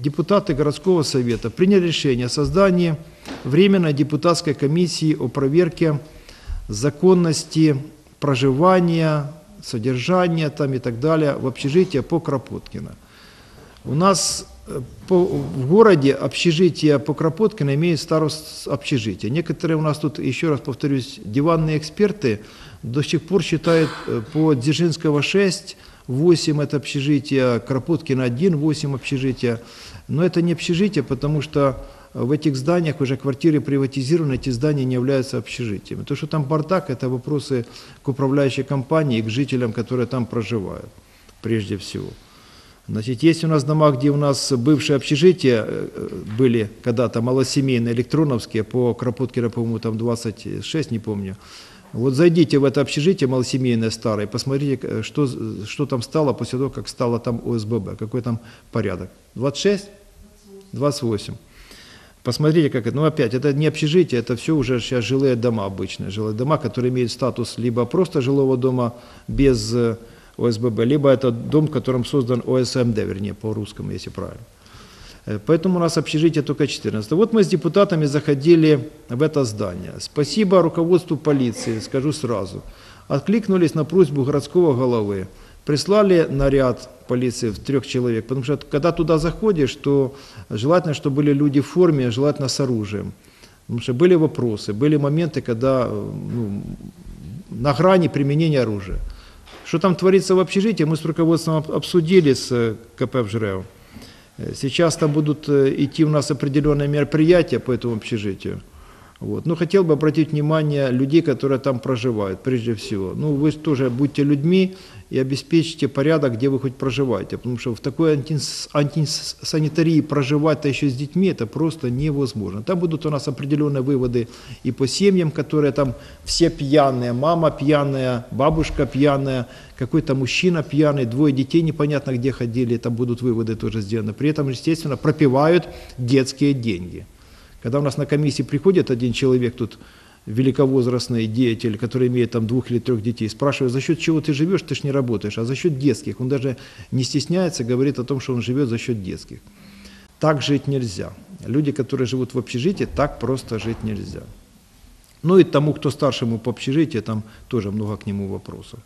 депутаты городского совета приняли решение о создании Временной депутатской комиссии о проверке законности проживания, содержания там и так далее в общежитии по Кропоткина. У нас э, по, в городе общежитие по Кропоткина имеет статус общежития. Некоторые у нас тут, еще раз повторюсь, диванные эксперты до сих пор считают э, по Дзержинского 6, 8 это общежитие, Кропоткина 1, 8 общежития. Но это не общежитие, потому что в этих зданиях уже квартиры приватизированы, эти здания не являются общежитиями. То, что там бардак, это вопросы к управляющей компании к жителям, которые там проживают, прежде всего. Значит, есть у нас дома, где у нас бывшие общежития э, были когда-то малосемейные, электроновские, по Кропоткина, по-моему, там 26, не помню. Вот зайдите в это общежитие малосемейное старое, посмотрите, э, что, что там стало после того, как стало там ОСББ, какой там порядок. 26? 28. Посмотрите, как это. Ну, опять, это не общежитие, это все уже сейчас жилые дома обычные. Жилые дома, которые имеют статус либо просто жилого дома без э, ОСББ, либо это дом, в котором создан ОСМД, вернее, по-русскому, если правильно. Э, поэтому у нас общежитие только 14. Вот мы с депутатами заходили в это здание. Спасибо руководству полиции, скажу сразу. Откликнулись на просьбу городского головы. Прислали наряд полиции в трех человек, потому что когда туда заходишь, то желательно, чтобы были люди в форме, желательно с оружием. Потому что были вопросы, были моменты, когда ну, на грани применения оружия. Что там творится в общежитии, мы с руководством обсудили с КП «Вжрео». Сейчас там будут э, идти у нас определенные мероприятия по этому общежитию. Вот. Но хотел бы обратить внимание людей, которые там проживают, прежде всего. Ну, вы тоже будьте людьми и обеспечьте порядок, где вы хоть проживаете. Потому что в такой антисанитарии проживать-то еще с детьми, это просто невозможно. Там будут у нас определенные выводы и по семьям, которые там все пьяные, мама пьяная, бабушка пьяная, какой-то мужчина пьяный, двое детей непонятно где ходили, там будут выводы тоже сделаны. При этом, естественно, пропивают детские деньги. Когда у нас на комиссии приходит один человек тут, великовозрастный деятель, который имеет там двух или трех детей, спрашивает, за счет чего ты живешь, ты же не работаешь, а за счет детских. Он даже не стесняется, говорит о том, что он живет за счет детских. Так жить нельзя. Люди, которые живут в общежитии, так просто жить нельзя. Ну и тому, кто старше ему по общежитию, там тоже много к нему вопросов.